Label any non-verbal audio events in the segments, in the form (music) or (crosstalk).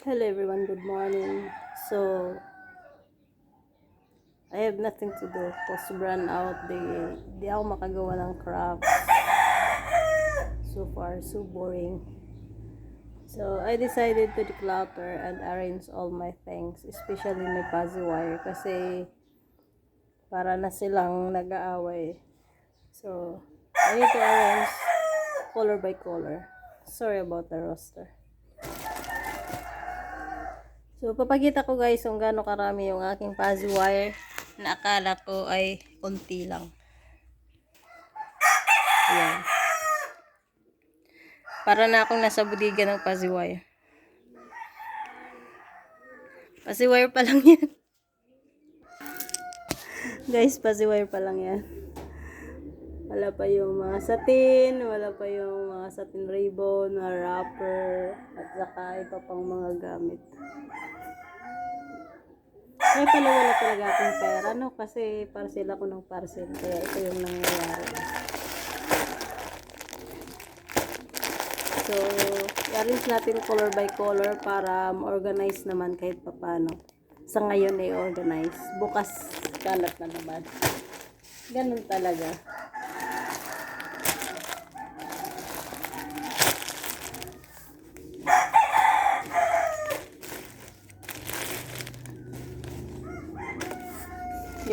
Hello everyone, good morning. So, I have nothing to do because run out the, di ako makagawa ng crafts. So far, so boring. So, I decided to declutter and arrange all my things, especially my puzzle wire kasi para na silang nag-aaway. So, I need to arrange color by color. Sorry about the roster. So, papakita ko guys kung gaano karami yung aking puzzle wire na akala ko ay unti lang. Ayan. Para na akong nasa budiga ng puzzle wire. Puzzle wire pa lang yan. (laughs) guys, puzzle wire pa lang yan. Wala pa yung mga satin, wala pa yung mga satin ribbon, mga wrapper, at saka iba pang mga gamit. Kaya pala wala talaga akong pera, no? Kasi parcel ako ng parcel. Kaya ito yung nangyayari. So, i-arrange natin color by color para ma-organize naman kahit papano. Sa ngayon ay organize. Bukas, kalat na naman. Ganun talaga.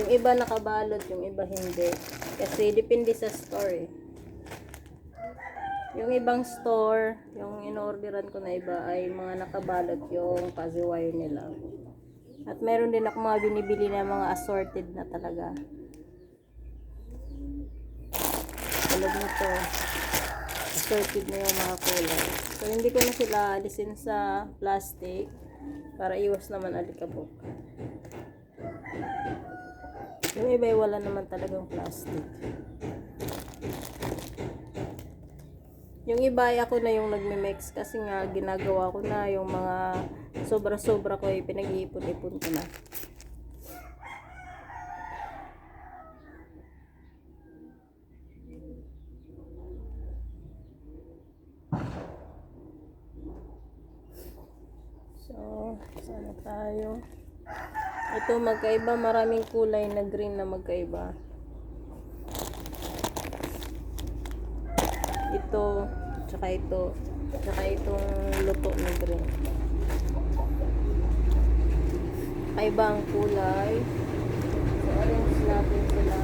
Yung iba nakabalot, yung iba hindi. Kasi depende sa store eh. Yung ibang store, yung in-orderan ko na iba ay mga nakabalot yung puzzle wire nila. At meron din ako mga binibili na mga assorted na talaga. Tulad na to. Assorted na yung mga kulay. So, hindi ko na sila alisin sa plastic para iwas naman alikabok. Yung iba ay wala naman talagang plastic. Yung iba ay ako na yung nagme-mix kasi nga ginagawa ko na yung mga sobra-sobra ko ay pinag-iipon-ipon ko na. So, sana tayo. Magkaiba, maraming kulay na green na magkaiba. Ito, tsaka ito, tsaka itong luto na green. Kaiba ang kulay. So, arrange natin sila.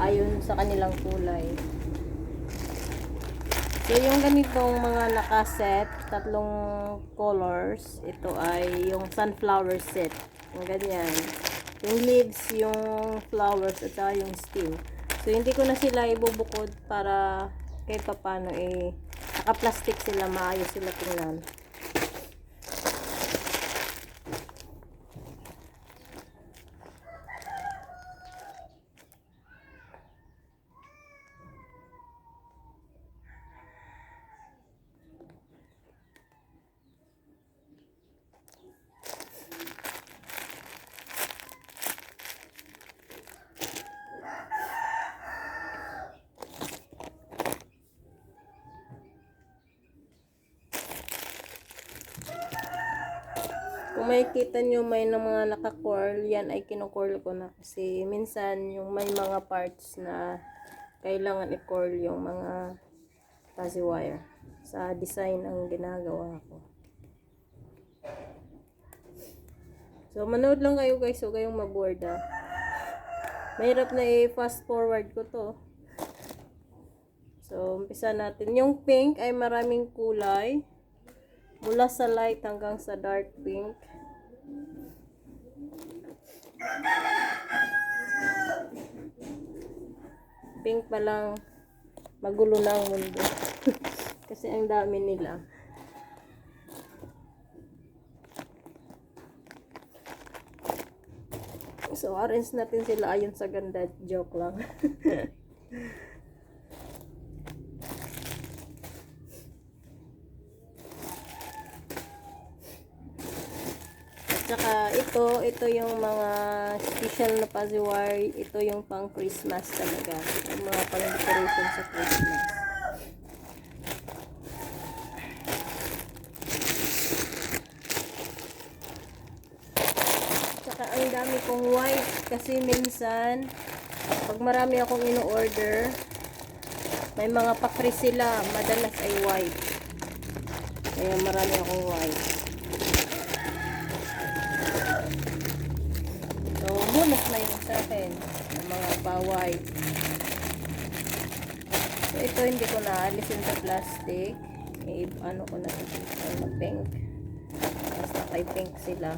Ayon sa kanilang kulay. So, yung ganitong mga nakaset, tatlong colors, ito ay yung sunflower set. Yung ganyan. Yung leaves, yung flowers, at saka yung stem. So, hindi ko na sila ibubukod para kahit papano eh, naka-plastic sila, maayos sila tingnan. Kung makikita nyo may na mga naka-curl, yan ay kinu-curl ko na kasi minsan yung may mga parts na kailangan i-curl yung mga fuzzy wire sa design ang ginagawa ko. So, manood lang kayo guys, so kayong maboard ah. Mahirap na i-fast forward ko to. So, umpisa natin. Yung pink ay maraming kulay. Mula sa light hanggang sa dark pink. Pink pa lang magulo na ang mundo. (laughs) Kasi ang dami nila. So, arrange natin sila ayon sa ganda. Joke lang. (laughs) Tsaka ito, ito yung mga special na paziwari. Ito yung pang Christmas talaga. Yung mga pang decoration sa Christmas. Tsaka ang dami kong white. Kasi minsan, pag marami akong ino-order, may mga pakri sila. Madalas ay white. Kaya marami akong white. Bonus na yun sa akin ng mga pa-white so ito hindi ko na alisin sa plastic eh, ano ko na ito na pink basta kay pink sila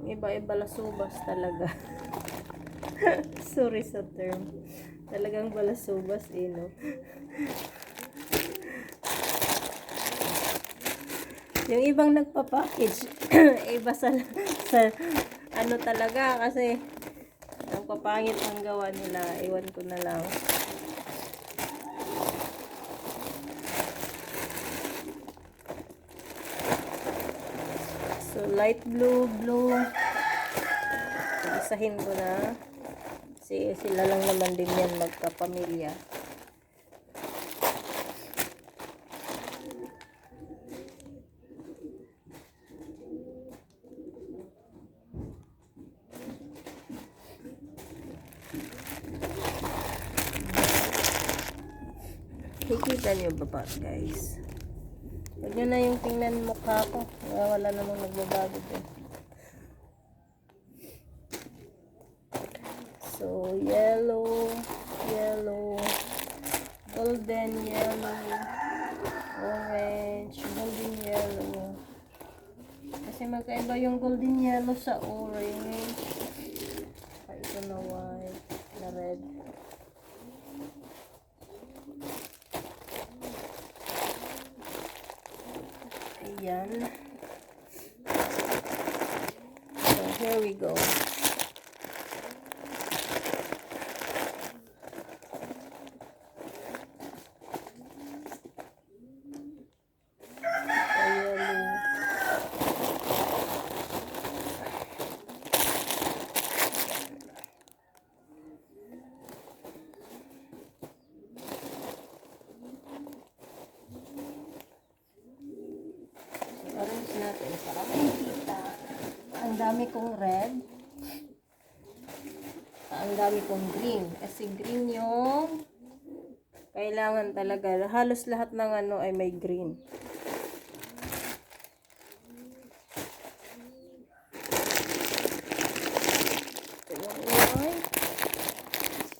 Yung iba ay balasubas talaga. (laughs) Sorry sa term. Talagang balasubas eh, no? Yung ibang nagpa-package, (clears throat) iba sa, sa ano talaga kasi ang papangit ang gawa nila. Iwan ko na lang. So, light blue, blue. Isahin ko na. Kasi sila lang naman din yan magkapamilya. Nakikita niyo ba ba, guys? Huwag na yung tingnan mukha ko. Wala, namang nagbabago din. Yellow, yellow, golden yellow, orange, golden yellow. Kasi magkaiba yung golden yellow sa orange. Saka ito na white, na red. Ayan. So, here we go. So, yellow. Orange natin para makikita. Ang dami kong red. Ang dami kong green. Kasi green yung kailangan talaga. Halos lahat ng ano ay may green.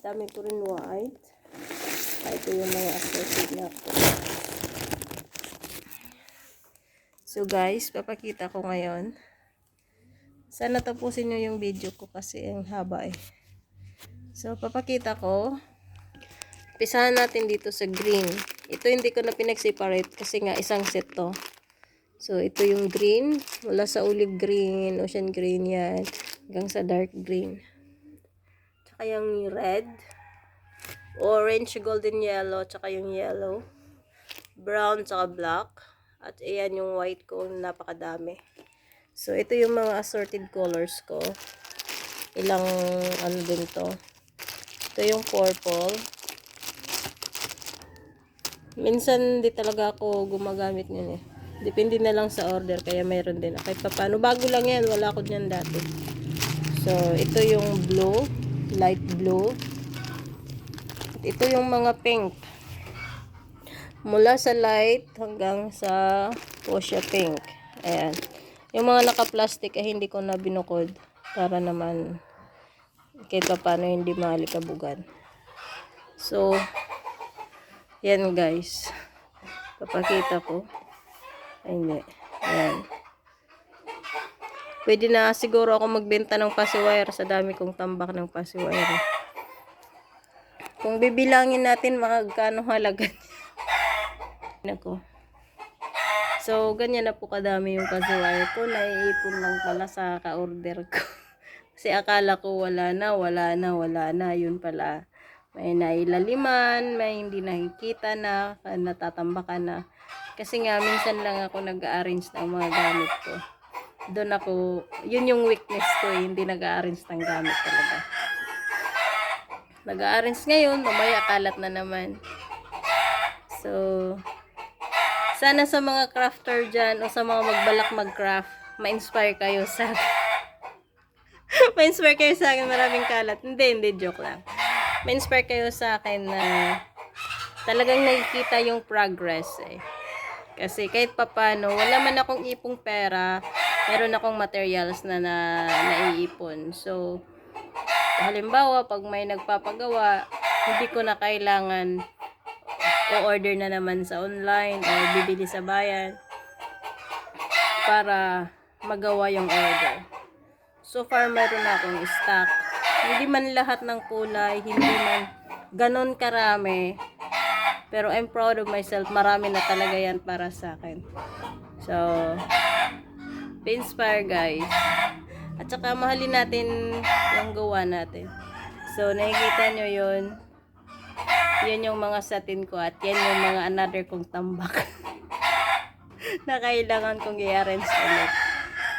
Dami ko rin white. Ito yung mga associate natin. So guys, papakita ko ngayon. Sana tapusin nyo yung video ko kasi ang haba eh. So papakita ko. Pisahan natin dito sa green. Ito hindi ko na pinag-separate kasi nga isang set to. So ito yung green. Mula sa olive green, ocean green yan. Hanggang sa dark green. Tsaka yung red. Orange, golden yellow, tsaka yung yellow. Brown, tsaka black. At ayan yung white ko, napakadami. So, ito yung mga assorted colors ko. Ilang, ano din to. Ito yung purple. Minsan, di talaga ako gumagamit nyo eh. Depende na lang sa order, kaya mayroon din. Kahit pa paano. Bago lang yan, wala ko dyan dati. So, ito yung blue. Light blue. At ito yung mga pink mula sa light hanggang sa fuchsia pink. Ayan. Yung mga naka-plastic ay hindi ko na binukod para naman kahit pa paano hindi malikabugan. So, yan guys. Papakita ko. Ay, hindi. Ayan. Pwede na siguro ako magbenta ng pasiwire sa dami kong tambak ng pasiwire. Kung bibilangin natin magkano halaga. Nako. So, ganyan na po kadami yung kasiwire ko. Naiipon lang pala sa ka-order ko. (laughs) Kasi akala ko wala na, wala na, wala na. Yun pala. May nailaliman, may hindi nakikita na, natatambakan na. Kasi nga, minsan lang ako nag-arrange ng mga gamit ko. Doon ako, yun yung weakness ko, eh, hindi nag-arrange ng gamit talaga. Nag-a-arrange ngayon, mamaya kalat na naman. So, sana sa mga crafter dyan o sa mga magbalak mag-craft, ma-inspire kayo sa (laughs) ma-inspire kayo sa akin maraming kalat. Hindi, hindi, joke lang. Ma-inspire kayo sa akin na talagang nakikita yung progress eh. Kasi kahit papano, wala man akong ipong pera, meron akong materials na, na naiipon. So, halimbawa, pag may nagpapagawa, hindi ko na kailangan o-order na naman sa online o bibili sa bayan para magawa yung order. So far, meron na akong stock. Hindi man lahat ng kulay, hindi man ganon karami. Pero I'm proud of myself. Marami na talaga yan para sa akin. So, be inspire guys. At saka mahalin natin yung gawa natin. So, nakikita nyo yun. Yan yung mga satin ko at yan yung mga another kong tambak. (laughs) na kailangan kong i-arrange ulit.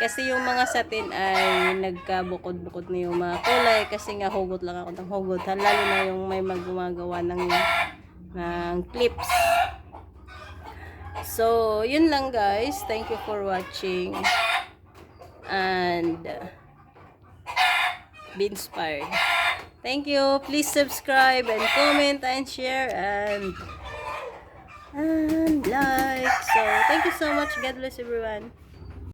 Kasi yung mga satin ay nagkabukod-bukod na yung mga kulay kasi nga hugot lang ako ng hugot. Lalo na yung may magumagawa ng, ng clips. So, yun lang guys. Thank you for watching. And be inspired. Thank you. Please subscribe and comment and share and and like. So, thank you so much. God bless everyone.